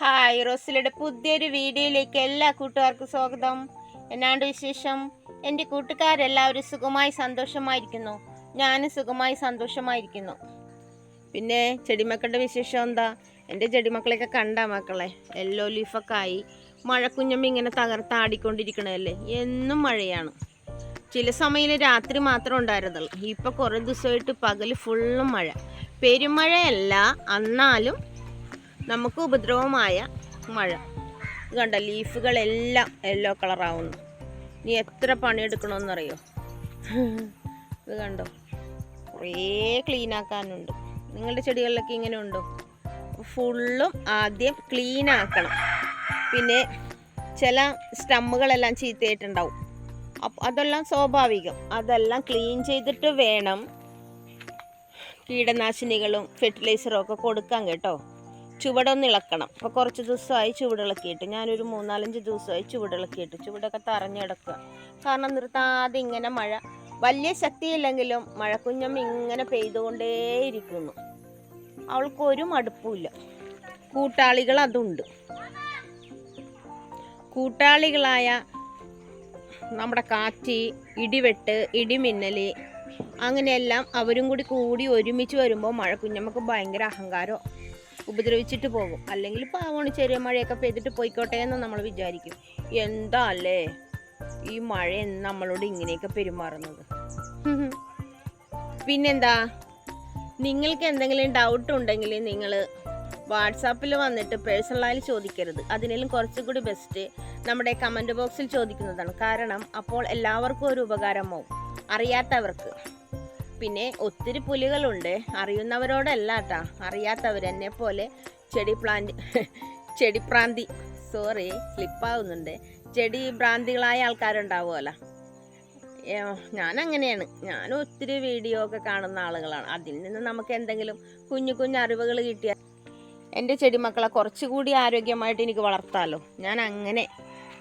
Hi റോസിലയുടെ പുതിയൊരു വീഡിയോയിലേക്ക് എല്ലാ കൂട്ടുകാർക്കും സ്വാഗതം. എന്നാണ്ട് വിശേഷം? എന്റെ കൂട്ടുകാരെല്ലാവരും സുഖമായി സന്തോഷമായിരിക്കുന്നു. ഞാനും സുഖമായി സന്തോഷമായിരിക്കുന്നു. പിന്നെ ചെടിമക്കളുടെ വിശേഷം എന്താ? എന്റെ ചെടിമക്കളെയൊക്കെ കണ്ട മക്കളെ? യെല്ലോ ലീഫൊക്കെ ആയി. മഴക്കുഞ്ഞമ്മ ഇങ്ങനെ തകർത്താടിക്കൊണ്ടിരിക്കണതല്ലേ എന്നും മഴയാണ്. ചില സമയം രാത്രി മാത്രം ഉണ്ടായിരുന്നുള്ളൂ. ഇപ്പോൾ കുറേ ദിവസമായിട്ട് പകൽ ഫുള്ളും മഴ. പെരുമഴയല്ല എന്നാലും നമുക്ക് ഉപദ്രവമായ മഴ. കണ്ട ലീഫുകളെല്ലാം യെല്ലോ കളറാവുന്നു നീ എത്ര പണിയെടുക്കണമെന്നറിയോ ഇത് കണ്ടോ കുറേ ക്ലീൻ ആക്കാനുണ്ട്. നിങ്ങളുടെ ചെടികളിലൊക്കെ ഇങ്ങനെ ഉണ്ടോ ഫുള്ളും ആദ്യം ക്ലീൻ ആക്കണം. പിന്നെ ചില സ്റ്റമ്മുകളെല്ലാം ചീത്തയായിട്ടുണ്ടാവും. അപ്പം അതെല്ലാം സ്വാഭാവികം. അതെല്ലാം ക്ലീൻ ചെയ്തിട്ട് വേണം കീടനാശിനികളും ഫെർട്ടിലൈസറും ഒക്കെ കൊടുക്കാൻ കേട്ടോ. ചുവടൊന്ന് ഇളക്കണം. അപ്പോൾ കുറച്ച് ദിവസമായി ചുവടിളക്കിയിട്ട് ഞാനൊരു മൂന്നാലഞ്ച് ദിവസമായി ചുവടിളക്കിയിട്ട് ചുവടൊക്കെ തറഞ്ഞെടുക്കുക കാരണം നിർത്താതെ ഇങ്ങനെ മഴ വലിയ ശക്തിയില്ലെങ്കിലും മഴക്കുഞ്ഞം ഇങ്ങനെ പെയ്തുകൊണ്ടേയിരിക്കുന്നു. അവൾക്ക് ഒരു മടുപ്പുമില്ല. കൂട്ടാളികൾ അതുണ്ട്. കൂട്ടാളികളായ നമ്മുടെ കാറ്റ് ഇടിവെട്ട് ഇടിമിന്നൽ അങ്ങനെയെല്ലാം അവരും കൂടി കൂടി ഒരുമിച്ച് വരുമ്പോൾ മഴക്കുഞ്ഞമ്മക്ക് ഭയങ്കര അഹങ്കാരം ഉപദ്രവിച്ചിട്ട് പോകും. അല്ലെങ്കിൽ പാവണി ചെറിയ മഴയൊക്കെ പെയ്തിട്ട് പോയിക്കോട്ടെ എന്ന് നമ്മൾ വിചാരിക്കും. എന്താ അല്ലേ? ഈ മഴ നമ്മളോട് ഇങ്ങനെയൊക്കെ പെരുമാറുന്നത്. പിന്നെന്താ? നിങ്ങൾക്ക് എന്തെങ്കിലും ഡൗട്ട് ഉണ്ടെങ്കിൽ നിങ്ങൾ വാട്സാപ്പിൽ വന്നിട്ട് പേഴ്സണലായി ചോദിക്കരുത്. അതിനെല്ലാം കുറച്ചും കൂടി ബെസ്റ്റ് നമ്മുടെ കമന്റ് ബോക്സിൽ ചോദിക്കുന്നതാണ്. കാരണം അപ്പോൾ എല്ലാവർക്കും ഒരു ഉപകാരമാവും. അറിയാത്തവർക്ക്. പിന്നെ ഒത്തിരി പുലികളുണ്ട്. അറിയുന്നവരോടല്ല കേട്ടാ അറിയാത്തവരെന്നെ പോലെ ചെടി പ്ലാന്റ് ചെടിപ്രാന്തി സോറി സ്ലിപ്പാവുന്നുണ്ട്. ചെടി ഭ്രാന്തികളായ ആൾക്കാരുണ്ടാവുമല്ലോ. ഞാൻ അങ്ങനെയാണ് ഞാൻ ഒത്തിരി വീഡിയോ ഒക്കെ കാണുന്ന ആളുകളാണ്. അതിൽ നിന്ന് നമുക്ക് എന്തെങ്കിലും കുഞ്ഞു കുഞ്ഞു അറിവുകൾ കിട്ടിയാൽ എന്റെ ചെടി മക്കളെ കുറച്ചുകൂടി ആരോഗ്യമായിട്ട് എനിക്ക് വളർത്താമല്ലോ ഞാൻ അങ്ങനെ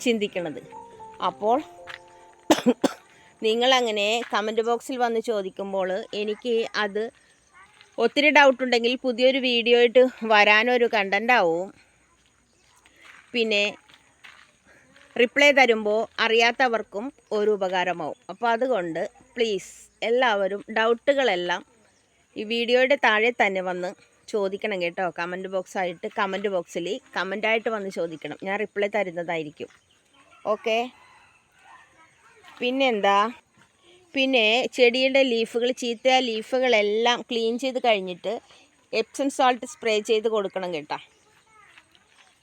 ചിന്തിക്കണത്. അപ്പോൾ നിങ്ങളങ്ങനെ കമന്റ് ബോക്സിൽ വന്ന് ചോദിക്കുമ്പോൾ എനിക്ക് അത് ഒത്തിരി ഡൗട്ട് ഉണ്ടെങ്കിൽ പുതിയൊരു വീഡിയോ ആയിട്ട് വരാനൊരു കണ്ടന്റ് ആവും. പിന്നെ റിപ്ലൈ തരുമ്പോൾ അറിയാത്തവർക്കും ഒരു ഉപകാരമാവും. അപ്പോൾ അതുകൊണ്ട് പ്ലീസ് എല്ലാവരും ഡൗട്ടുകളെല്ലാം ഈ വീഡിയോയുടെ താഴെ തന്നെ വന്ന് ചോദിക്കണം കേട്ടോ. കമന്റ് ബോക്സായിട്ട് കമന്റ് ബോക്സിൽ കമന്റായിട്ട് വന്ന് ചോദിക്കണം. ഞാൻ റിപ്ലൈ തരുന്നതായിരിക്കും. ഓക്കെ പിന്നെന്താ? പിന്നെ ചെടിയുടെ ലീഫുകൾ ചീത്ത ലീഫുകളെല്ലാം ക്ലീൻ ചെയ്ത് കഴിഞ്ഞിട്ട് എപ്സം സോൾട്ട് സ്പ്രേ ചെയ്ത് കൊടുക്കണം കേട്ടോ.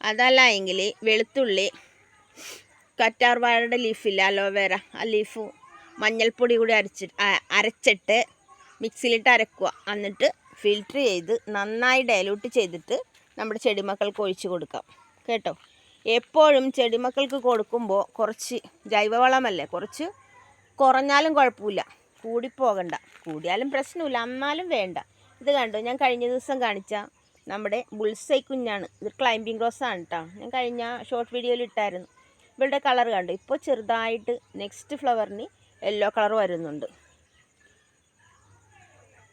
അതല്ല എങ്കിൽ വെളുത്തുള്ളി കറ്റാർ വാഴയുടെ ലീഫില്ല അലോവേര ആ ലീഫ് മഞ്ഞൾപ്പൊടി കൂടി അരച്ച് അരച്ചിട്ട് മിക്സിയിലിട്ട് അരക്കുക. എന്നിട്ട് ഫിൽറ്റർ ചെയ്ത് നന്നായി ഡയലൂട്ട് ചെയ്തിട്ട് നമ്മുടെ ചെടിമക്കൾക്ക് ഒഴിച്ച് കൊടുക്കാം. കേട്ടോ? എപ്പോഴും ചെടിമക്കൾക്ക് കൊടുക്കുമ്പോൾ കുറച്ച് ജൈവവളമല്ലേ? കുറച്ച് കുറഞ്ഞാലും കുഴപ്പമില്ല. കൂടിപ്പോകണ്ട. കൂടിയാലും പ്രശ്നമില്ല. എന്നാലും വേണ്ട. ഇത് കണ്ടോ? ഞാൻ കഴിഞ്ഞ ദിവസം കാണിച്ച നമ്മുടെ ബുൾസൈ കുഞ്ഞാണ്. ഇത് റോസ് ആണ് കേട്ടോ ഞാൻ കഴിഞ്ഞ ഷോർട്ട് വീഡിയോയിൽ ഇട്ടായിരുന്നു. ഇവളുടെ കളർ കണ്ടു? ഇപ്പോൾ ചെറുതായിട്ട് നെക്സ്റ്റ് ഫ്ലവറിന് യെല്ലോ കളർ വരുന്നുണ്ട്.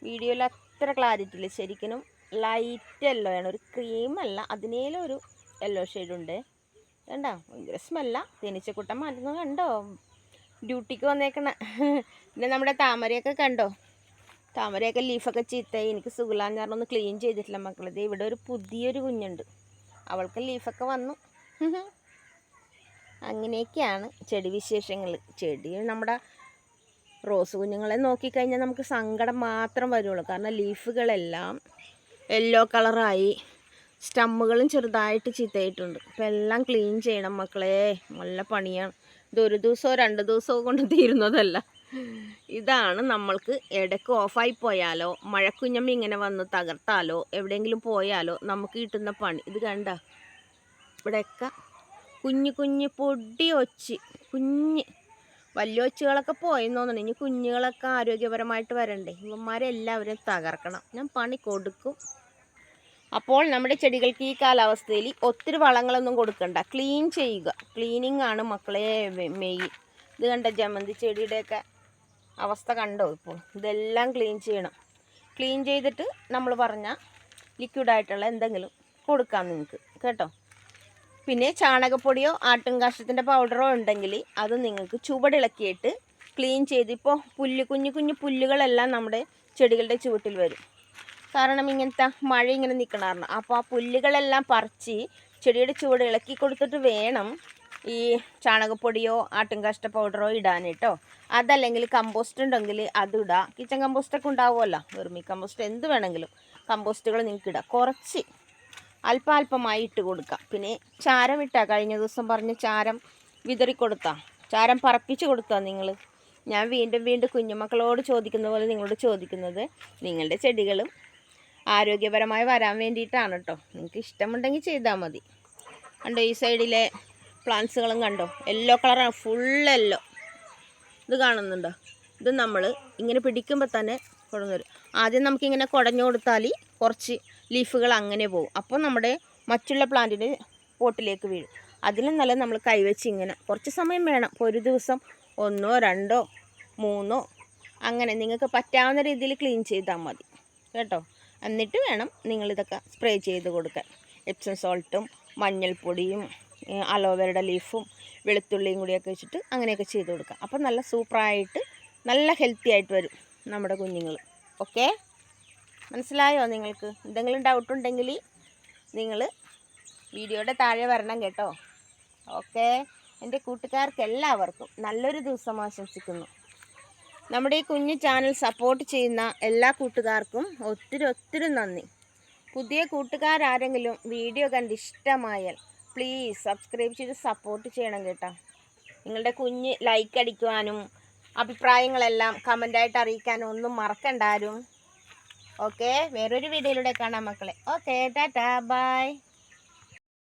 വീഡിയോയിൽ അത്ര ക്ലാരിറ്റി ഇല്ല. ശരിക്കും ലൈറ്റ് യെല്ലോ ആണ്. ഒരു ക്രീം അല്ല. അതിനേലും ഒരു യെല്ലോ ഷെയ്ഡുണ്ട് കണ്ടോ? ഭയങ്കര സ്മെല്ല തേനീച്ചക്കുട്ടൻ മാറ്റുന്നത് കണ്ടോ? ഡ്യൂട്ടിക്ക് വന്നേക്കണ. പിന്നെ നമ്മുടെ താമരയൊക്കെ കണ്ടോ? താമരയൊക്കെ ലീഫൊക്കെ ചീത്തയായി. എനിക്ക് സുഖലാന്ന് കാരണം ഒന്ന് ക്ലീൻ ചെയ്തിട്ടില്ല മക്കളത് ഇവിടെ ഒരു പുതിയൊരു കുഞ്ഞുണ്ട്. അവൾക്ക് ലീഫൊക്കെ വന്നു. അങ്ങനെയൊക്കെയാണ് ചെടി വിശേഷങ്ങൾ ചെടി നമ്മുടെ റോസ് കുഞ്ഞുങ്ങളെ നോക്കിക്കഴിഞ്ഞാൽ നമുക്ക് സങ്കടം മാത്രം വരുള്ളൂ. കാരണം ലീഫുകളെല്ലാം യെല്ലോ കളറായി സ്റ്റമ്മുകളും ചെറുതായിട്ട് ചീത്തയായിട്ടുണ്ട്. അപ്പം എല്ലാം ക്ലീൻ ചെയ്യണം മക്കളെ. നല്ല പണിയാണ്. ഇത് ഒരു ദിവസമോ രണ്ട് ദിവസമോ കൊണ്ട് തീരുന്നതല്ല. ഇതാണ് നമ്മൾക്ക് ഇടയ്ക്ക് ഓഫായി പോയാലോ മഴക്കുഞ്ഞമ്മ ഇങ്ങനെ വന്ന് തകർത്താലോ എവിടെയെങ്കിലും പോയാലോ നമുക്ക് കിട്ടുന്ന പണി. ഇത് കണ്ട? ഇവിടെയൊക്കെ കുഞ്ഞു കുഞ്ഞു പൊടി ഒച്ചി കുഞ്ഞ്. വലിയ ഒച്ചുകളൊക്കെ പോയെന്ന് തോന്നണം. ഇനി കുഞ്ഞുങ്ങളൊക്കെ ആരോഗ്യപരമായിട്ട് വരണ്ടേ? ഇവന്മാരെല്ലാവരും തകർക്കണം. ഞാൻ പണി കൊടുക്കും. അപ്പോൾ നമ്മുടെ ചെടികൾക്ക് ഈ കാലാവസ്ഥയിൽ ഒത്തിരി വളങ്ങളൊന്നും കൊടുക്കണ്ട. ക്ലീൻ ചെയ്യുക. ക്ലീനിങ് ആണ് മക്കളെ മെയ് ഇത് കണ്ട ജമന്തി ചെടിയുടെയൊക്കെ അവസ്ഥ കണ്ടോ ഇപ്പോൾ? ഇതെല്ലാം ക്ലീൻ ചെയ്യണം. ക്ലീൻ ചെയ്തിട്ട് നമ്മൾ പറഞ്ഞ ലിക്വിഡായിട്ടുള്ള എന്തെങ്കിലും കൊടുക്കാം നിങ്ങൾക്ക്. കേട്ടോ? പിന്നെ ചാണകപ്പൊടിയോ ആട്ടും കാഷ്ടത്തിന്റെ പൗഡറോ ഉണ്ടെങ്കിൽ അത് നിങ്ങൾക്ക് ചുവടിളക്കിയിട്ട് ക്ലീൻ ചെയ്ത് ഇപ്പോൾ പുല്ല് കുഞ്ഞു കുഞ്ഞു പുല്ലുകളെല്ലാം നമ്മുടെ ചെടികളുടെ ചുവട്ടിൽ വരും. കാരണം ഇങ്ങനത്തെ മഴ ഇങ്ങനെ നിൽക്കണമായിരുന്നു അപ്പോൾ ആ പുല്ലുകളെല്ലാം പറിച്ച് ചെടിയുടെ ചുവട് ഇളക്കി കൊടുത്തിട്ട് വേണം ഈ ചാണകപ്പൊടിയോ ആട്ടുംകാഷ്ട പൗഡറോ ഇടാൻ കേട്ടോ അതല്ലെങ്കിൽ കമ്പോസ്റ്റ് ഉണ്ടെങ്കിൽ അത് കിച്ചൺ കമ്പോസ്റ്റൊക്കെ ഉണ്ടാവുമല്ലോ. വെറുമി കമ്പോസ്റ്റ് എന്ത് വേണമെങ്കിലും കമ്പോസ്റ്റുകൾ നിങ്ങൾക്ക് ഇടാം. കുറച്ച് അല്പാൽപമായി ഇട്ട് കൊടുക്കാം. പിന്നെ ചാരം ഇട്ടാൽ കഴിഞ്ഞ ദിവസം പറഞ്ഞ ചാരം വിതറി കൊടുത്താ. ചാരം പറപ്പിച്ച് കൊടുത്താൽ നിങ്ങൾ. ഞാൻ വീണ്ടും വീണ്ടും കുഞ്ഞുമക്കളോട് ചോദിക്കുന്ന പോലെ നിങ്ങളോട് ചോദിക്കുന്നത്. നിങ്ങളുടെ ചെടികളും ആരോഗ്യപരമായി വരാൻ വേണ്ടിയിട്ടാണ് കേട്ടോ നിങ്ങൾക്ക് ഇഷ്ടമുണ്ടെങ്കിൽ ചെയ്താൽ മതി. കണ്ടോ ഈ സൈഡിലെ പ്ലാന്റ്സുകളും കണ്ടോ? യെല്ലോ കളറാണ് ഫുൾ യെല്ലോ ഇത് കാണുന്നുണ്ടോ? ഇത് നമ്മൾ ഇങ്ങനെ പിടിക്കുമ്പോൾ തന്നെ കുഴഞ്ഞു വരും. ആദ്യം നമുക്കിങ്ങനെ കുടഞ്ഞു കൊടുത്താൽ കുറച്ച് ലീഫുകൾ അങ്ങനെ പോകും. അപ്പോൾ നമ്മുടെ മറ്റുള്ള പ്ലാന്റിന് പോട്ടിലേക്ക് വീഴും. അതിലും നല്ല നമ്മൾ കൈവച്ച് ഇങ്ങനെ കുറച്ച് സമയം വേണം. ഇപ്പോൾ ഒരു ദിവസം ഒന്നോ രണ്ടോ മൂന്നോ അങ്ങനെ നിങ്ങൾക്ക് പറ്റാവുന്ന രീതിയിൽ ക്ലീൻ ചെയ്താൽ മതി. കേട്ടോ? എന്നിട്ട് വേണം നിങ്ങളിതൊക്കെ സ്പ്രേ ചെയ്ത് കൊടുക്കാൻ. എപ്സം സോൾട്ടും മഞ്ഞൾപ്പൊടിയും അലോവേരയുടെ ലീഫും വെളുത്തുള്ളിയും കൂടിയൊക്കെ വെച്ചിട്ട് അങ്ങനെയൊക്കെ ചെയ്ത് കൊടുക്കുക അപ്പം നല്ല സൂപ്പറായിട്ട് നല്ല ഹെൽത്തി ആയിട്ട് വരും നമ്മുടെ കുഞ്ഞുങ്ങൾ ഓക്കെ മനസ്സിലായോ നിങ്ങൾക്ക്? എന്തെങ്കിലും ഡൗട്ട് ഉണ്ടെങ്കിൽ നിങ്ങൾ വീഡിയോയുടെ താഴെ വരണം കേട്ടോ. ഓക്കെ എന്റെ കൂട്ടുകാർക്ക് എല്ലാവർക്കും നല്ലൊരു ദിവസം ആശംസിക്കുന്നു. നമ്മുടെ ഈ കുഞ്ഞു ചാനൽ സപ്പോർട്ട് ചെയ്യുന്ന എല്ലാ കൂട്ടുകാർക്കും ഒത്തിരി ഒത്തിരി നന്ദി. പുതിയ കൂട്ടുകാരാരെങ്കിലും വീഡിയോ കണ്ട് ഇഷ്ടമായാൽ പ്ലീസ് സബ്സ്ക്രൈബ് ചെയ്ത് സപ്പോർട്ട് ചെയ്യണം കേട്ടോ. നിങ്ങളുടെ കുഞ്ഞ് ലൈക്ക് അടിക്കുവാനും അഭിപ്രായങ്ങളെല്ലാം കമന്റായിട്ട് അറിയിക്കാനും ഒന്നും മറക്കണ്ടാരും. ഓക്കെ വേറൊരു വീഡിയോയിലൂടെ കാണാം മക്കളെ. Okay tata bye